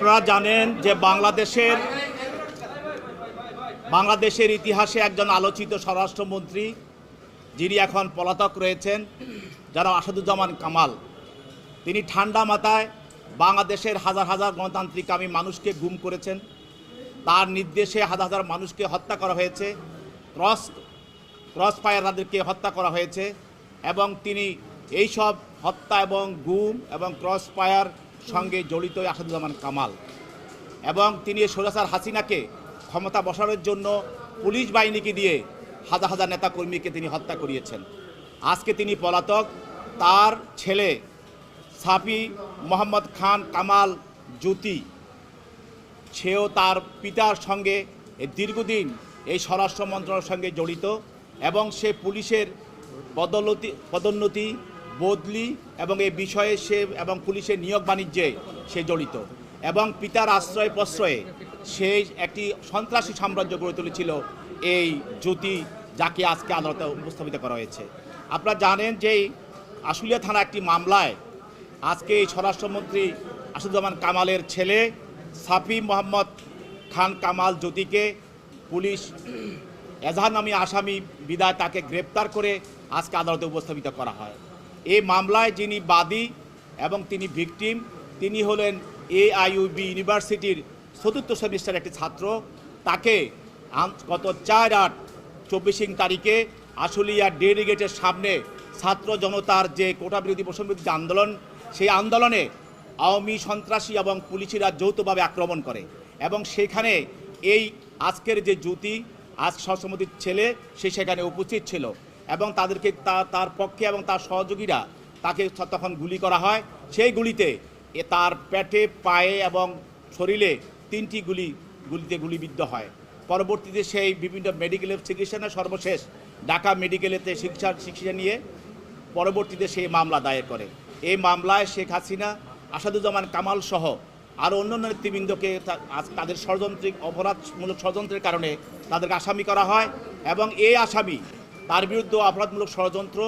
আপনারা জানেন যে বাংলাদেশের বাংলাদেশের ইতিহাসে একজন আলোচিত স্বরাষ্ট্রমন্ত্রী, যিনি এখন পলাতক রয়েছেন, যারা আসাদুজ্জামান কামাল। তিনি ঠান্ডা মাথায় বাংলাদেশের হাজার হাজার গণতান্ত্রিক আমি মানুষকে গুম করেছেন। তার নির্দেশে হাজার হাজার মানুষকে হত্যা করা হয়েছে। ক্রস ক্রস ফায়ার তাদেরকে হত্যা করা হয়েছে। এবং তিনি এই সব হত্যা এবং গুম এবং ক্রস ফায়ার সঙ্গে জড়িত আসাদুজ্জামান কামাল। এবং তিনি সোজাসার হাসিনাকে ক্ষমতা বসানোর জন্য পুলিশ বাহিনীকে দিয়ে হাজার হাজার নেতাকর্মীকে তিনি হত্যা করিয়েছেন। আজকে তিনি পলাতক, তার ছেলে সাফি মোহাম্মদ খান কামাল জ্যোতি, সেও তার পিতার সঙ্গে দীর্ঘদিন এই স্বরাষ্ট্র মন্ত্রণালয়ের সঙ্গে জড়িত এবং সে পুলিশের পদোন্নতি পদোন্নতি বদলি এবং এই বিষয়ে সে এবং পুলিশের নিয়োগ বাণিজ্যে সে জড়িত। এবং পিতার আশ্রয় প্রশ্রয়ে সে একটি সন্ত্রাসী সাম্রাজ্য গড়ে তুলেছিল এই জ্যোতি যাকে আজকে আদালতে উপস্থাপিত করা হয়েছে। আপনারা জানেন যে আশুলিয়া থানা একটি মামলায় আজকে এই স্বরাষ্ট্রমন্ত্রী আসাদুজ্জামান কামালের ছেলে সাফি মোহাম্মদ খান কামাল জ্যোতিকে পুলিশ এজাহার নামী আসামি বিদায় তাকে গ্রেপ্তার করে আজকে আদালতে উপস্থাপিত করা হয়। এই মামলায় যিনি বাদী এবং তিনি ভিকটিম, তিনি হলেন এআইইউবি ইউনিভার্সিটির চতুর্থ সেমিস্টার একটি ছাত্র। তাকে গত চার আট চব্বিশিং তারিখে আশুলিয়া ডেরি গেটের সামনে ছাত্র জনতার যে কোটা বিরোধী বৈষম্যবিরোধী যে আন্দোলন, সেই আন্দোলনে আওয়ামী সন্ত্রাসী এবং পুলিশিরা যৌথভাবে আক্রমণ করে এবং সেখানে এই আজকের যে জ্যোতি আজ সহসমিতির ছেলে, সে সেখানে উপস্থিত ছিল। এবং তাদেরকে তার পক্ষে এবং তার সহযোগীরা তাকে তখন গুলি করা হয়। সেই গুলিতে এ তার পেটে, পায়ে এবং শরীরে তিনটি গুলি, গুলিতে গুলিবিদ্ধ হয়। পরবর্তীতে সেই বিভিন্ন মেডিকেলের চিকিৎসা সর্বশেষ ঢাকা মেডিকেলেতে চিকিৎসা চিকিৎসা নিয়ে পরবর্তীতে সেই মামলা দায়ের করে। এই মামলায় শেখ হাসিনা, আসাদুজ্জামান কামাল সহ আরও অন্যান্য নেতৃবৃন্দকে তাদের ষড়যন্ত্রিক অপরাধমূলক ষড়যন্ত্রের কারণে তাদেরকে আসামি করা হয় এবং এই আসামি তার বিরুদ্ধে অপরাধমূলক ষড়যন্ত্র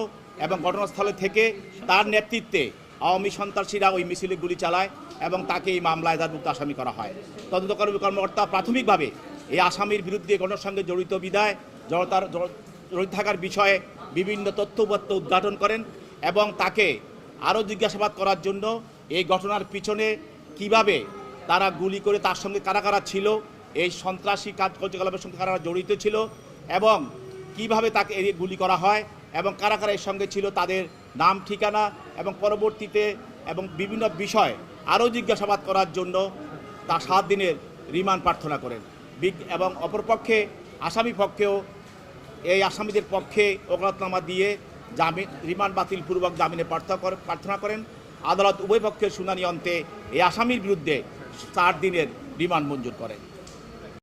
এবং ঘটনাস্থলে থেকে তার নেতৃত্বে আওয়ামী সন্ত্রাসীরা ওই মিছিলে গুলি চালায় এবং তাকে এই মামলায় তার আসামি করা হয়। তদন্তকর্মী কর্মকর্তা প্রাথমিকভাবে এই আসামির বিরুদ্ধে ঘটনার সঙ্গে জড়িত বিদায় জড়তার জড়িত থাকার বিষয়ে বিভিন্ন তথ্যপত্র উদ্ঘাটন করেন এবং তাকে আরও জিজ্ঞাসাবাদ করার জন্য এই ঘটনার পিছনে কীভাবে তারা গুলি করে তার সঙ্গে কারা কারা ছিল, এই সন্ত্রাসী কাজ কার্যকলাপের সঙ্গে কারা জড়িত ছিল এবং কীভাবে তাকে এড়িয়ে গুলি করা হয় এবং কারা কারা এর সঙ্গে ছিল, তাদের নাম, ঠিকানা এবং পরবর্তীতে এবং বিভিন্ন বিষয় আরও জিজ্ঞাসাবাদ করার জন্য তা সাত দিনের রিমান্ড প্রার্থনা করেন। এবং অপরপক্ষে, আসামি পক্ষেও এই আসামিদের পক্ষে ওকালতনামা দিয়ে জামিন রিমান্ড বাতিলপূর্বক জামিনে প্রার্থনা করেন। আদালত উভয় পক্ষের শুনানি অন্তে এই আসামির বিরুদ্ধে চার দিনের রিমান্ড মঞ্জুর করেন।